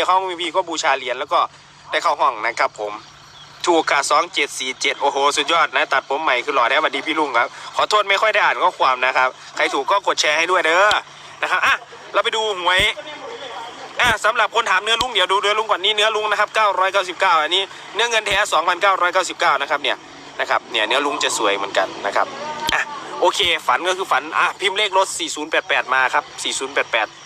อยากเข้าห้องวีพีก็บูชาเหรียญแล้วก็ได้เข้าห้องนะครับผมถูกค่ะสองเจ็ดสี่เจ็ดโอ้โห สุดยอดนะ ตัดผมใหม่คือหล่อแท้สวัสดีพี่ลุงครับ ขอโทษไม่ค่อยได้อ่านข้อความนะครับ ใครถูกก็กดแชร์ให้ด้วยเด้อนะครับอะเราไปดูหวยอะสำหรับคนถามเนื้อลุงเดี๋ยวดูเนื้อลุงก่อนนี่เนื้อลุงนะครับ999 อันนี้เนื้อเงินแท้ 2,999 นะครับเนี่ยนะครับเนี่ยเนื้อลุงจะสวยเหมือนกันนะครับอะโอเคฝันก็คือฝันอะพิมพ์เลขรถ 4088 มาครับ 4088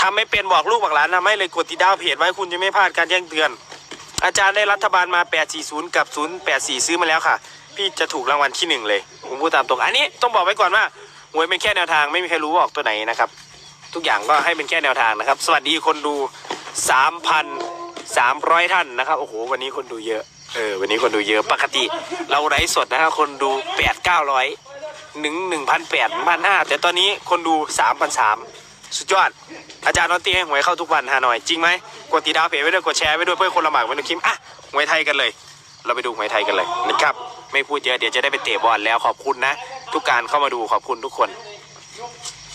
ทำไม่เป็นบอกลูกบอกหลานนะไม่เลยกดติดดาวเพจไว้คุณจะไม่พลาดการแจ้งเตือน อาจารย์ได้รัฐบาลมา 840 กับ 084 ซื้อมาแล้วค่ะ พี่จะถูกรางวัลที่หนึ่งเลยผมพูดตามตรงอันนี้ต้องบอกไว้ก่อนว่าหวยเป็นแค่แนวทางไม่มีใครรู้ว่าออกตัวไหนนะครับ ทุกอย่างก็ให้เป็นแค่แนวทางนะครับ สวัสดีคนดู 3,300 ท่านนะครับโอ้โหวันนี้คนดูเยอะเออวันนี้คนดูเยอะปกติเราไลฟ์สดนะครับคนดู 8 900หนึ่งหนึ่งพันแปดพันห้าแต่ตอนนี้คนดูสามพันสาม สุดยอด อาจารย์นอตตี้ให้หวยเข้าทุกวันฮานอย จริงไหมกดติดดาวเพจไว้ด้วยกดแชร์ไว้ด้วยเพื่อคนละหมากไว้ในคลิปอะหวยไทยกันเลย เราไปดูหวยไทยกันเลยนะครับไม่พูดเยอะเดี๋ยวจะได้ไปเตะบอลแล้วขอบคุณนะ ทุกการเข้ามาดูขอบคุณทุกคน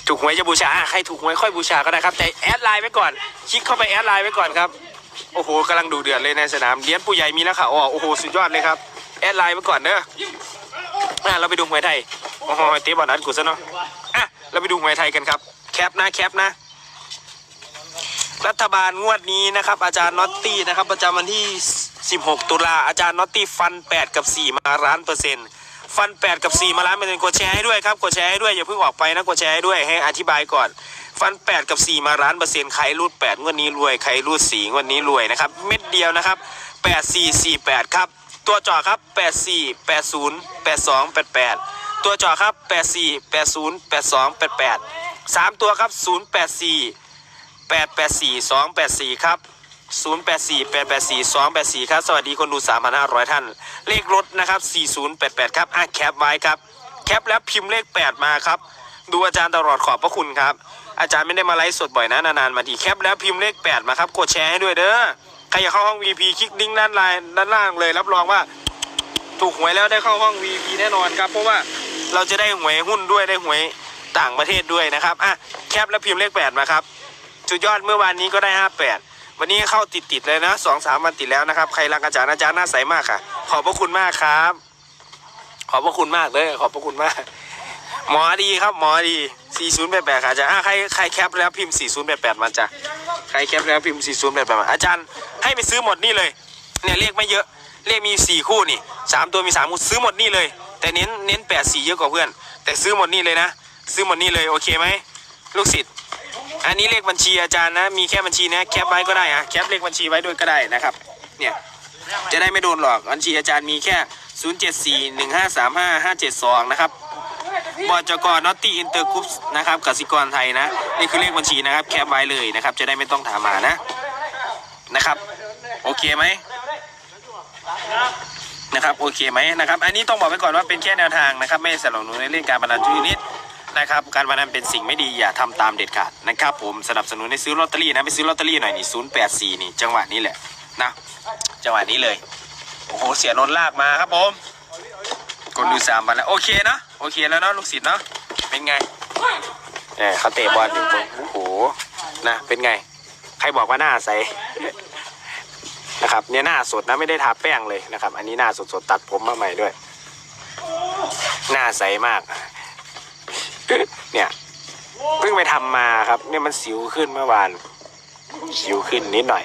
ถูกหวยจะบูชาอะใครถูกหวยค่อยบูชาก็ได้ครับแต่แอดไลน์ไว้ก่อนคลิกเข้าไปแอดไลน์ไว้ก่อนครับโอ้โหกำลังดูเดือดเลยในสนามเลี้ยนผู้ใหญ่มีแล้วค่ะอ๋อโอ้โหสุดยอดเลยครับแอดไลน์ไว้ก่อนเด้ออะเราไปดูหวยไทยโอ้โหเตะบอลนัดกูซะเนาะอะเราไปดูหวยไทยกันครับ แคปนะแคปนะ รัฐบาลงวดนี้นะครับ อาจารย์น็อตตี้นะครับประจำวันที่ 16 ตุลาอาจารย์น็อตตี้ฟัน 8 กับ 4 มาล้านเปอร์เซ็นต์ฟัน 8 กับ 4 มาล้านเปอร์เซ็นต์กดแชร์ให้ด้วยครับกดแชร์ให้ด้วยอย่าเพิ่งออกไปนะกดแชร์ให้ด้วยให้อธิบายก่อนฟัน 8 กับ 4 มาล้านเปอร์เซ็นต์ใครรูด8งวดนี้รวยใครรูด4งวดนี้รวยนะครับเม็ดเดียวนะครับ 8 4 4 8 ครับ ตัวจ่อครับ 8 4 8 0 8 2 8 8ตัวจ่อครับ8 4 8 0 8 2 8 8 3ตัวครับ0 8 4 8 8 4 2 8 4ครับ0 8 4 8 8 4 2 8 4ครับ สวัสดีคนดู3,500ท่าน เลขรถนะครับ4088ครับอะแคปไว้ครับ แคปแล้วพิมพ์เลข8มาครับ ดูอาจารย์ตลอดขอบพระคุณครับ อาจารย์ไม่ได้มาไลฟ์สดบ่อยนะนานๆมาทีแคปแล้วพิมพ์เลข8มาครับ กดแชร์ให้ด้วยเด้อ ใครอยากเข้าห้อง VP คลิกลิงก์ด้านไลน์ด้านล่างเลย รับรองว่า ถูกหวยแล้วได้เข้าห้อง VP แน่นอนครับ เพราะว่าเราจะได้หวยหุ้นด้วยได้หวย ต่างประเทศด้วยนะครับอะแคปแล้วพิมพ์เลข8มาครับสุดยอดเมื่อวานนี้ก็ได้58วันนี้เข้าติดติดเลยนะสองสามวันติดแล้วนะครับ ใครรักอาจารย์อาจารย์น้าใสมากค่ะ ขอบพระคุณมากครับ ขอบพระคุณมากเลย ขอบพระคุณมาก หมอดีครับ หมอดี4088ค่ะอาจารย์อะใครใครแคปแล้วพิมพ์4088มาจ้ะใครแคปแล้วพิมพ์4088มาอาจารย์ให้ไปซื้อหมดนี่เลย เนี่ยเลขไม่เยอะเลขมี 4 คู่นี่3ตัวมี3คู่ซื้อหมดนี่เลย แต่เน้นเน้น84เยอะกว่าเพื่อน แต่ซื้อหมดนี่เลยนะ ซื้อหมดนี่เลยโอเคไหมลูกศิษย์อันนี้เลขบัญชีอาจารย์นะ มีแค่บัญชีนะแคปไว้ก็ได้อะแคปเลขบัญชีไว้ด้วยก็ได้นะครับ เนี่ยจะได้ไม่โดนหลอกบัญชีอาจารย์มีแค่ 0 7 4 1 5 3 5 5 7 2 นะครับบจกนอตตี้อินเตอร์กรุ๊ปนะครับกสิกรไทยนะ นี่คือเลขบัญชีนะครับ แคปไว้เลยนะครับ จะได้ไม่ต้องถามหานะ นะครับ โอเคไหมนะครับ โอเคไหมนะครับ อันนี้ต้องบอกไว้ก่อนว่าเป็นแค่แนวทางนะครับ ไม่สนับสนุนในเรื่องการพนันทุกชนิด นะครับ การพนันเป็นสิ่งไม่ดีอย่าทำตามเด็ดขาดนะครับ ผมสนับสนุนให้ซื้อลอตเตอรี่นะไปซื้อลอตเตอรี่หน่อยนี่ศูนย์แปดสี่นี่จังหวะนี้แหละนะจังหวะนี้เลยโอ้โหเสียนนลากมาครับผมคนดูสามพันแล้วโอเคนะโอเคแล้วเนาะลูกศิษย์เนาะเป็นไงเนี่ยเขาเตะบอลอยู่ผมโอ้โหนะเป็นไง ใครบอกว่าหน้าใสนะครับเนี่ยหน้าสดนะไม่ได้ทาแป้งเลยนะครับ อันนี้หน้าสดๆตัดผมมาใหม่ด้วย หน้าใสมาก เนี่ยเพิ่งไปทำมาครับ เนี่ยมันสิวขึ้นเมื่อวาน สิวขึ้นนิดหน่อย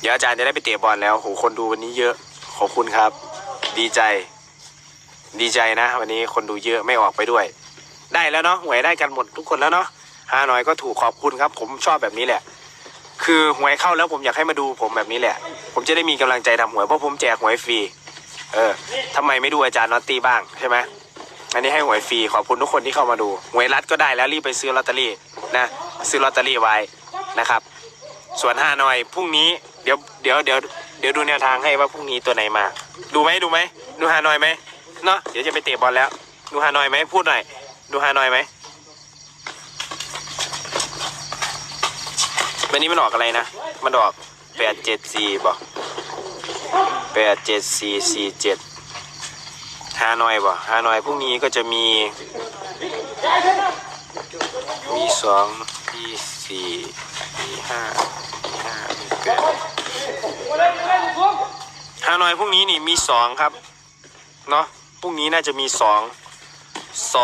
เดี๋ยวอาจารย์จะได้ไปเตะบอลแล้วโหคนดูวันนี้เยอะ ขอบคุณครับ ดีใจ ดีใจนะ วันนี้คนดูเยอะไม่ออกไปด้วย ได้แล้วเนาะหวยได้กันหมดทุกคนแล้วเนาะฮาหน่อยก็ถูกขอบคุณครับ ผมชอบแบบนี้แหละ คือหวยเข้าแล้วผมอยากให้มาดูผมแบบนี้แหละ ผมจะได้มีกำลังใจทำหวยเพราะผมแจกหวยฟรีเออทำไมไม่ดูอาจารย์นอตตี้บ้างใช่ไหม อันนี้ให้หวยฟรีขอบคุณทุกคนที่เข้ามาดูหวยรัดก็ได้แล้วรีบไปซื้อลอตเตอรี่นะซื้อลอตเตอรี่ไว้นะครับ ส่วนห้าหน่อยพรุ่งนี้เดี๋ยวเดี๋ยวเดี๋ยวเดี๋ยวดูแนวทางให้ว่าพรุ่งนี้ตัวไหนมา ดูไหมดูไหมดูฮานอยไหมเนาะเดี๋ยวจะไปเตะบอลแล้ว ดูฮานอยไหมพูดหน่อย ดูฮานอยไหมวันนี้มันออกอะไรนะมันออกแปดเจ็ดสี่บอกแปดเจ็ดสี่สี่เจ็ด ฮานอยบ่ฮานอยพรุ่งนี้ก็จะมี มีสองมีสี่มีห้ามีห้ามีแปดฮานอยพรุ่งนี้นี่มีสองครับ เนาะพรุ่งนี้น่าจะมีสองสอง